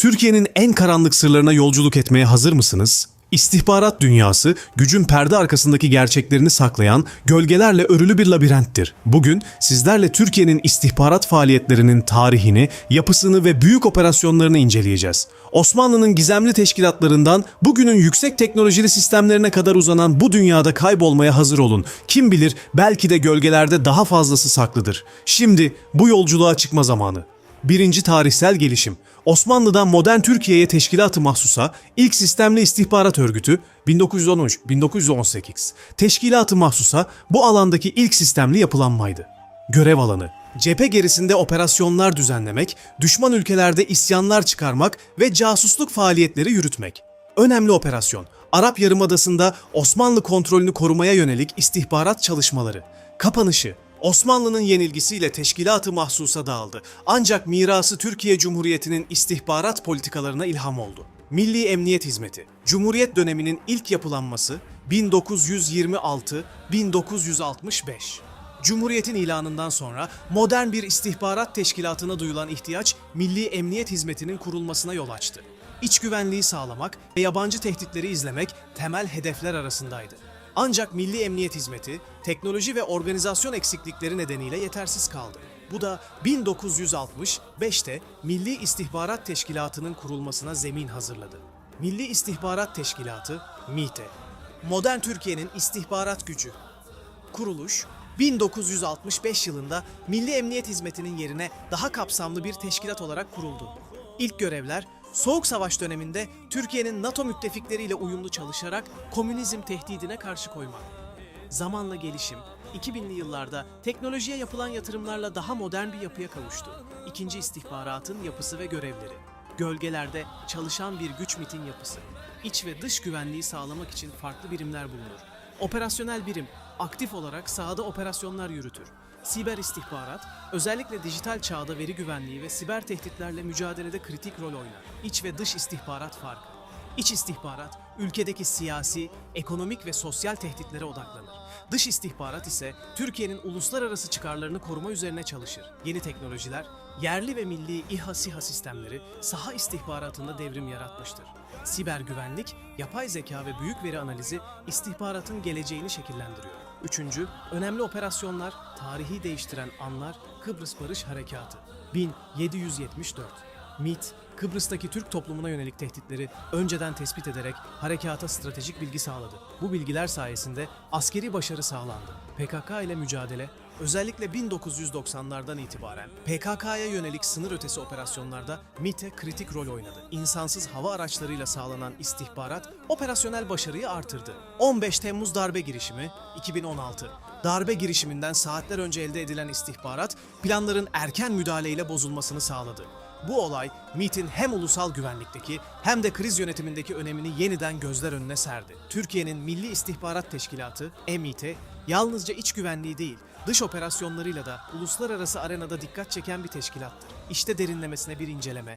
Türkiye'nin en karanlık sırlarına yolculuk etmeye hazır mısınız? İstihbarat dünyası, gücün perde arkasındaki gerçeklerini saklayan, gölgelerle örülü bir labirenttir. Bugün sizlerle Türkiye'nin istihbarat faaliyetlerinin tarihini, yapısını ve büyük operasyonlarını inceleyeceğiz. Osmanlı'nın gizemli teşkilatlarından bugünün yüksek teknolojili sistemlerine kadar uzanan bu dünyada kaybolmaya hazır olun. Kim bilir belki de gölgelerde daha fazlası saklıdır. Şimdi bu yolculuğa çıkma zamanı. Birinci tarihsel gelişim. Osmanlı'dan modern Türkiye'ye teşkilatı mahsusa ilk sistemli istihbarat örgütü 1913-1918. Teşkilatı mahsusa bu alandaki ilk sistemli yapılanmaydı. Görev alanı. Cephe gerisinde operasyonlar düzenlemek, düşman ülkelerde isyanlar çıkarmak ve casusluk faaliyetleri yürütmek. Önemli operasyon. Arap Yarımadası'nda Osmanlı kontrolünü korumaya yönelik istihbarat çalışmaları. Kapanışı. Osmanlı'nın yenilgisiyle teşkilatı mahsusa dağıldı. Ancak mirası Türkiye Cumhuriyeti'nin istihbarat politikalarına ilham oldu. Milli Emniyet Hizmeti. Cumhuriyet döneminin ilk yapılanması 1926-1965. Cumhuriyetin ilanından sonra modern bir istihbarat teşkilatına duyulan ihtiyaç Milli Emniyet Hizmeti'nin kurulmasına yol açtı. İç güvenliği sağlamak ve yabancı tehditleri izlemek temel hedefler arasındaydı. Ancak Milli Emniyet Hizmeti teknoloji ve organizasyon eksiklikleri nedeniyle yetersiz kaldı. Bu da 1965'te Milli İstihbarat Teşkilatı'nın kurulmasına zemin hazırladı. Milli İstihbarat Teşkilatı, MİTE. Modern Türkiye'nin istihbarat gücü. Kuruluş 1965 yılında Milli Emniyet Hizmeti'nin yerine daha kapsamlı bir teşkilat olarak kuruldu. İlk görevler Soğuk Savaş döneminde Türkiye'nin NATO müttefikleriyle uyumlu çalışarak komünizm tehdidine karşı koymak. Zamanla gelişim, 2000'li yıllarda teknolojiye yapılan yatırımlarla daha modern bir yapıya kavuştu. İkinci istihbaratın yapısı ve görevleri. Gölgelerde çalışan bir güç mitin yapısı. İç ve dış güvenliği sağlamak için farklı birimler bulunur. Operasyonel birim aktif olarak sahada operasyonlar yürütür. Siber istihbarat, özellikle dijital çağda veri güvenliği ve siber tehditlerle mücadelede kritik rol oynar. İç ve dış istihbarat farkı. İç istihbarat, ülkedeki siyasi, ekonomik ve sosyal tehditlere odaklanır. Dış istihbarat ise Türkiye'nin uluslararası çıkarlarını koruma üzerine çalışır. Yeni teknolojiler, yerli ve milli İHA SİHA sistemleri saha istihbaratında devrim yaratmıştır. Siber güvenlik, yapay zeka ve büyük veri analizi istihbaratın geleceğini şekillendiriyor. Üçüncü, önemli operasyonlar, tarihi değiştiren anlar Kıbrıs Barış Harekatı. 1774 MİT, Kıbrıs'taki Türk toplumuna yönelik tehditleri önceden tespit ederek harekata stratejik bilgi sağladı. Bu bilgiler sayesinde askeri başarı sağlandı. PKK ile mücadele, özellikle 1990'lardan itibaren PKK'ya yönelik sınır ötesi operasyonlarda MİT'e kritik rol oynadı. İnsansız hava araçlarıyla sağlanan istihbarat operasyonel başarıyı artırdı. 15 Temmuz darbe girişimi 2016 Darbe girişiminden saatler önce elde edilen istihbarat planların erken müdahaleyle bozulmasını sağladı. Bu olay MİT'in hem ulusal güvenlikteki hem de kriz yönetimindeki önemini yeniden gözler önüne serdi. Türkiye'nin Milli İstihbarat Teşkilatı, EMİT, yalnızca iç güvenliği değil, dış operasyonlarıyla da uluslararası arenada dikkat çeken bir teşkilattır. İşte derinlemesine bir inceleme.